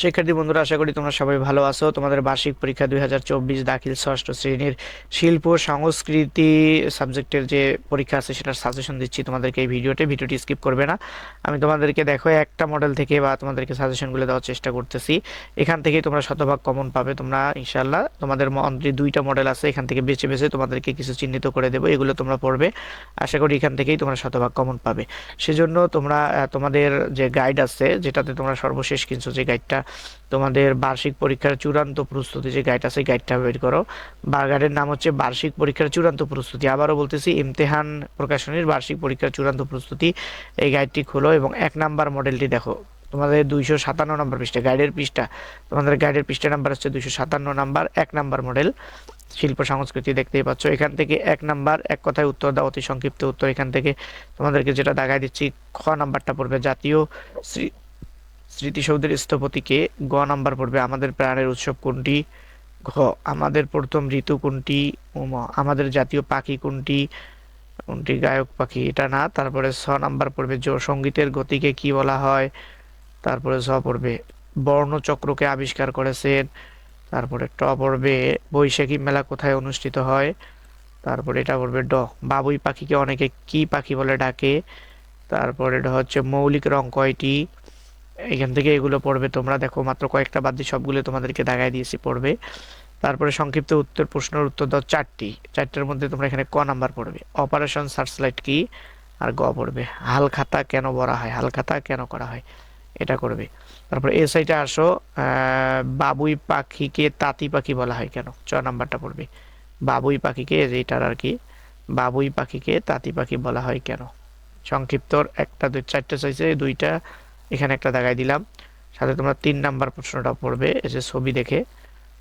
শিক্ষার্থী বন্ধুরা, আশা করি তোমরা সবাই ভালো আছো। তোমাদের বার্ষিক পরীক্ষা দুই হাজার চব্বিশ দাখিল ষষ্ঠ শ্রেণির শিল্প সংস্কৃতি সাবজেক্টের যে পরীক্ষা আছে, সেটার সাজেশন দিচ্ছি তোমাদেরকে এই ভিডিওতে। ভিডিওটি স্কিপ করবে না। আমি তোমাদেরকে দেখো, একটা মডেল থেকে বা তোমাদেরকে সাজেশনগুলো দেওয়ার চেষ্টা করতেছি। এখান থেকে তোমরা শতভাগ কমন পাবে। তোমরা ইনশাল্লাহ তোমাদের মন্ত্রী দুইটা মডেল আছে, এখান থেকে বেছে বেছে তোমাদেরকে কিছু চিহ্নিত করে দেবো। এগুলো তোমরা পড়বে। আশা করি এখান থেকেই তোমরা শতভাগ কমন পাবে। সেজন্য তোমরা তোমাদের যে গাইড আছে, যেটাতে তোমরা সর্বশেষ কিনছো যে গাইডটা তোমাদের বার্ষিক পরীক্ষার চূড়ান্ত প্রস্তুতি যে গাইড আছে গাইডটা বের করো। বা গাইডের নাম হচ্ছে বার্ষিক পরীক্ষার চূড়ান্ত প্রস্তুতি। আবারও বলতেছি, ইমতেহান প্রকাশনীর বার্ষিক পরীক্ষার চূড়ান্ত প্রস্তুতি। এই গাইডটি খোলো এবং এক নাম্বার মডেলটি দেখো। তোমাদের দুইশো সাতান্ন নম্বর পৃষ্ঠা গাইডের পৃষ্ঠা। তোমাদের গাইডের পৃষ্ঠা নাম্বার হচ্ছে দুইশো সাতান্ন নাম্বার, এক নাম্বার মডেল শিল্প সংস্কৃতি দেখতেই পাচ্ছ। এখান থেকে এক নাম্বার, এক কথায় উত্তর দাও, অতি সংক্ষিপ্ত উত্তর। এখান থেকে তোমাদেরকে যেটা দেখাই দিচ্ছি, খ নাম্বারটা পড়বে জাতীয় স্মৃতিসৌধের স্থপতিকে গ নাম্বার পড়বে। আমাদের প্রাণের উৎসব কোনটি? ঘ, আমাদের প্রথম ঋতু কোনটি? উম আমাদের জাতীয় পাখি কোনটি? কোনটি গায়ক পাখি? এটা না। তারপরে ছ নাম্বার পড়বে। জ, সঙ্গীতের গতিকে কি বলা হয়? তারপরে ছ পড়বে, বর্ণচক্রকে আবিষ্কার করেছেন। তারপরে ট পড়বে, বৈশাখী মেলা কোথায় অনুষ্ঠিত হয়? তারপরে এটা পড়বে ড, বাবুই পাখিকে অনেকে কি পাখি বলে ডাকে? তারপরে এটা হচ্ছে মৌলিক রং কয়টি? এখান থেকে এগুলো পড়বে। তোমরা দেখো, মাত্র কয়েকটা বাদ দিয়ে সবগুলো তোমাদেরকে দেখাই দিয়েছি, পড়বে। তারপরে সংক্ষিপ্ত উত্তর প্রশ্নের উত্তর দাও, চারটি। চারটার মধ্যে তোমরা এখানে ক নাম্বার পড়বে। অপারেশন সার্চলাইট কি? আর গ পড়বে হালখাতা কেন বলা হয়? হালখাতা কেন করা হয়? এটা করবে। তারপরে এ সাইডে আসো বাবুই পাখিকে তাঁতি পাখি বলা হয় কেন? ছ নাম্বারটা পড়বে। বাবুই পাখিকে এইটার আর কি, বাবুই পাখিকে তাঁতি পাখি বলা হয় কেন? সংক্ষিপ্ত একটা, দুই, চারটা চাইছে, দুইটা এখানে একটা দাগাই দিলাম। সাথে তোমরা তিন নাম্বার প্রশ্নটা পড়বে যে ছবি দেখে।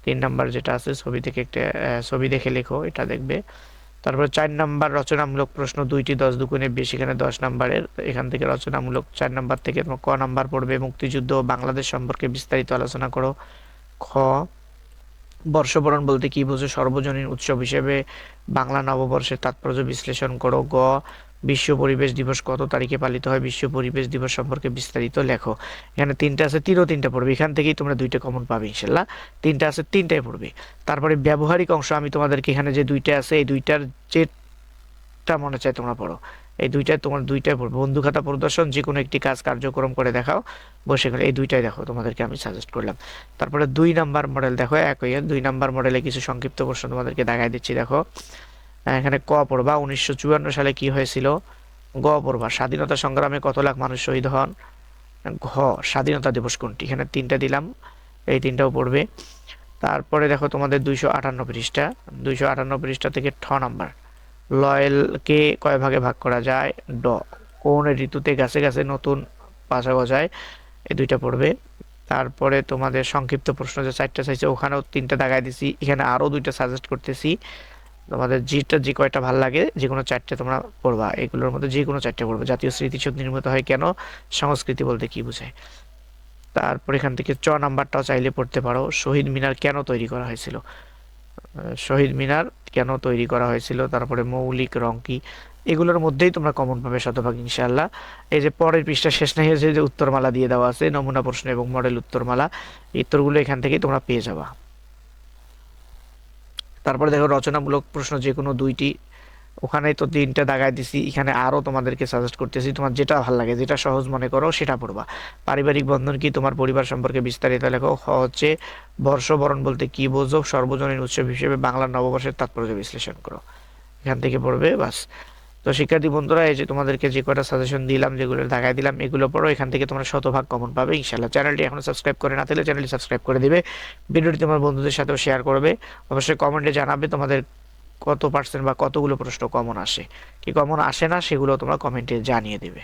তিন নাম্বার যেটা আছে, ছবি থেকে একটা ছবি দেখে লেখো, এটা দেখবে। তারপর চার নাম্বার রচনামূলক প্রশ্ন, দুইটি দশ দুগুণে বেশি, এখানে দশ নাম্বারের। এখান থেকে রচনামূলক চার নাম্বার থেকে তোমার ক নাম্বার পড়বে, মুক্তিযুদ্ধ বাংলাদেশ সম্পর্কে বিস্তারিত আলোচনা করো। খ, বর্ষবরণ বলতে কি বোঝো? সর্বজনীন উৎসব হিসেবে বাংলা নববর্ষের তাৎপর্য বিশ্লেষণ করো। গ বিশ্ব পরিবেশ দিবস কত তারিখে পালিত হয়? বিশ্ব পরিবেশ দিবস সম্পর্কে বিস্তারিত লেখো। এখানে তিনটা আছে, তিনও তিনটা পড়বে। এখান থেকেই তোমরা দুইটা কমন পাবে, ইনশাল্লাহ। তিনটা আছে, তিনটাই পড়বে। তারপরে ব্যবহারিক অংশ, আমি তোমাদেরকে এখানে যে দুইটা আছে, এই দুইটার যেটা মনে চায় তোমরা পড়ো। এই দুইটাই তোমার দুইটাই পড়বে। বন্ধু খাতা প্রদর্শন যে কোনো একটি কাজ কার্যক্রম করে দেখাও। বসে গেলে এই দুইটাই দেখো, তোমাদেরকে আমি সাজেস্ট করলাম। তারপরে দুই নাম্বার মডেল দেখো একই দুই নাম্বার মডেলে কিছু সংক্ষিপ্ত প্রশ্ন তোমাদেরকে দেখাই দিচ্ছি, দেখো। এখানে ক পড়বা উনিশশো চুয়ান্ন সালে কি হয়েছিল? গ পড়বা স্বাধীনতা সংগ্রামে কত লাখ মানুষ শহীদ হন? ঘ, স্বাধীনতা দিবস কোনটি? এখানে তিনটা দিলাম, এই তিনটাও পড়বে। তারপরে দেখো তোমাদের দুইশো আটান্ন পৃষ্ঠা। দুইশো আটান্ন পৃষ্ঠা থেকে ঠ নাম্বার। লয়েলকে কয় ভাগে ভাগ করা যায়? ড। কোন ঋতুতে গাছে গাছে নতুন পাশা গজায়? এই দুইটা পড়বে। তারপরে তোমাদের সংক্ষিপ্ত প্রশ্ন যে চারটা চাইছে, ওখানেও তিনটা দাগাই দিছি। এখানে আরও দুইটা সাজেস্ট করতেছি। তোমাদের যেটা যে কয়টা ভালো লাগে, যে কোনো চারটে তোমরা পড়বা। এগুলোর মধ্যে যে কোনো চারটে পড়বে। জাতীয় স্মৃতিসৌধ নির্মিত হয় কেন? সংস্কৃতি বলতে কি বোঝায়? তারপর এখান থেকে চ নাম্বারটাও চাইলে পড়তে পারো। শহীদ মিনার কেন তৈরি করা হয়েছিল? শহীদ মিনার কেন তৈরি করা হয়েছিল? তারপরে মৌলিক রং কি? এগুলোর মধ্যেই তোমরা কমন পাবে শতভাগ, ইনশাআল্লাহ। এই যে পরের পৃষ্ঠা শেষ নাই হয়েছে যে উত্তরমালা দিয়ে দেওয়া আছে, নমুনা প্রশ্ন এবং মডেল উত্তরমালা, এই উত্তরগুলো এখান থেকেই তোমরা পেয়ে যাবা। তারপরে দেখো রচনামূলক প্রশ্ন যে কোনো দুইটি। ওখানে তো তিনটা দাগায় দিছি, এখানে আরও তোমাদেরকে সাজেস্ট করতেছি। তোমার যেটা ভালো লাগে, যেটা সহজ মনে করো, সেটা পড়বা। পারিবারিক বন্ধন কি তোমার পরিবার সম্পর্কে বিস্তারিত লেখো? হ হচ্ছে, বর্ষবরণ বলতে কি বোঝো? সর্বজনীন উৎসব হিসেবে বাংলা নববর্ষের তাৎপর্য বিশ্লেষণ করো। এখান থেকে পড়বে, বাস। তো শিক্ষার্থী বন্ধুরা, এই যে তোমাদেরকে যে কয়টা সাজেশন দিলাম, যেগুলো দেখায় দিলাম, এগুলো পড়ো, এখান থেকে তোমরা শতভাগ কমন পাবে ইনশাল্লাহ চ্যানেলটি এখনও সাবস্ক্রাইব করে না থাকলে চ্যানেলটি সাবস্ক্রাইব করে দিবে। ভিডিওটি তোমার বন্ধুদের সাথেও শেয়ার করবে। অবশ্যই কমেন্টে জানাবে তোমাদের কত পার্সেন্ট বা কতগুলো প্রশ্ন কমন আসে। কি কমন আসে না, সেগুলো তোমরা কমেন্টে জানিয়ে দেবে।